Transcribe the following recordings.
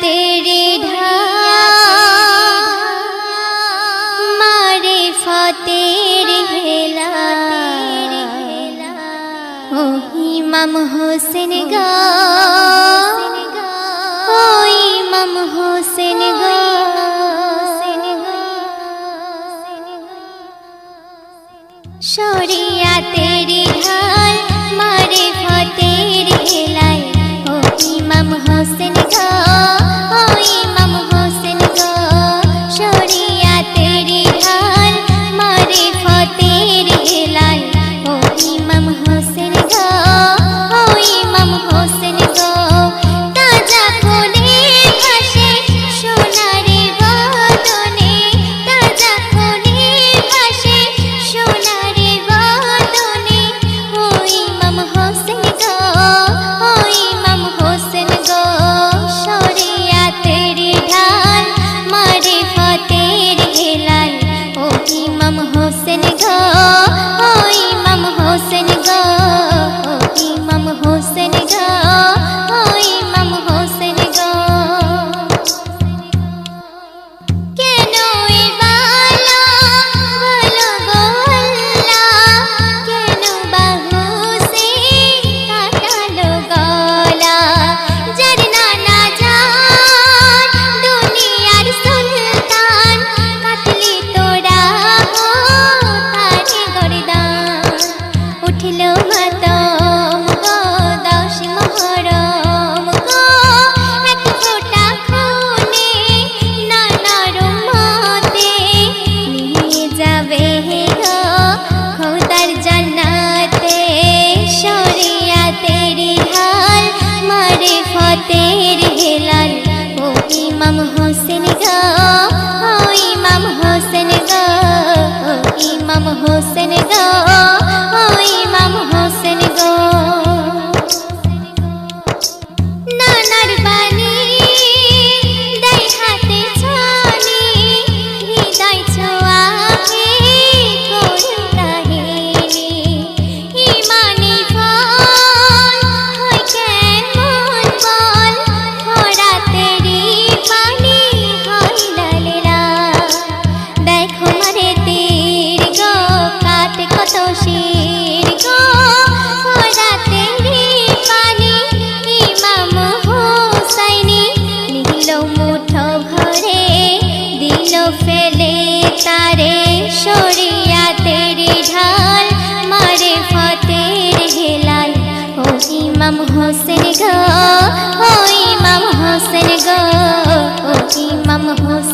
তেরে ঢা মারে ফতের হেলা ও ইমাম হোসেন গা ও ইমাম হোসেন গা শরিয়া তেরি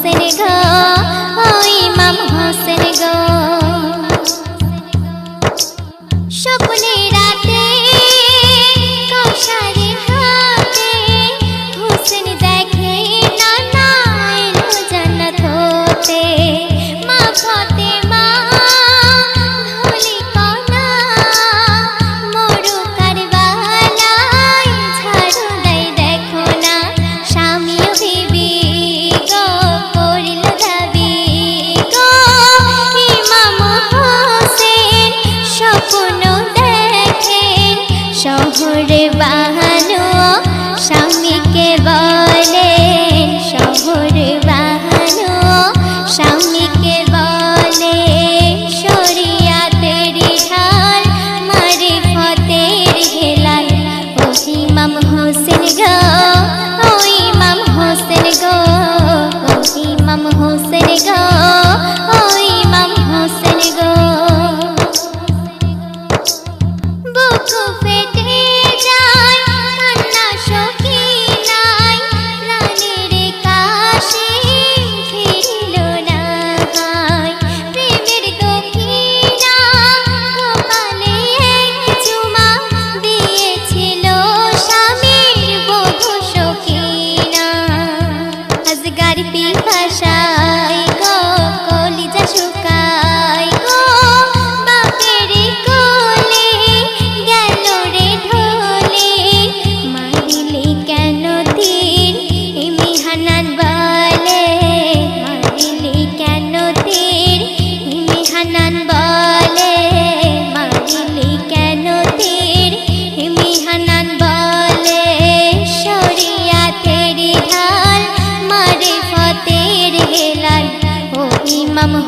senegal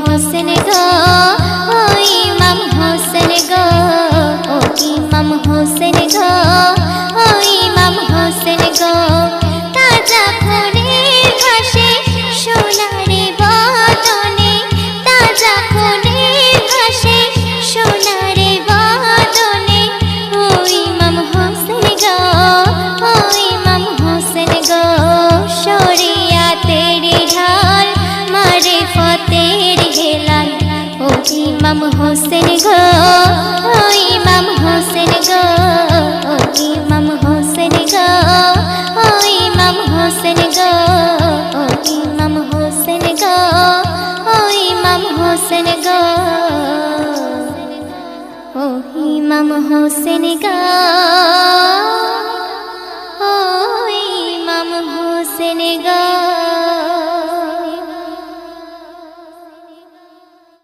से হোসেন গা। ও ইমাম হোসেন গো।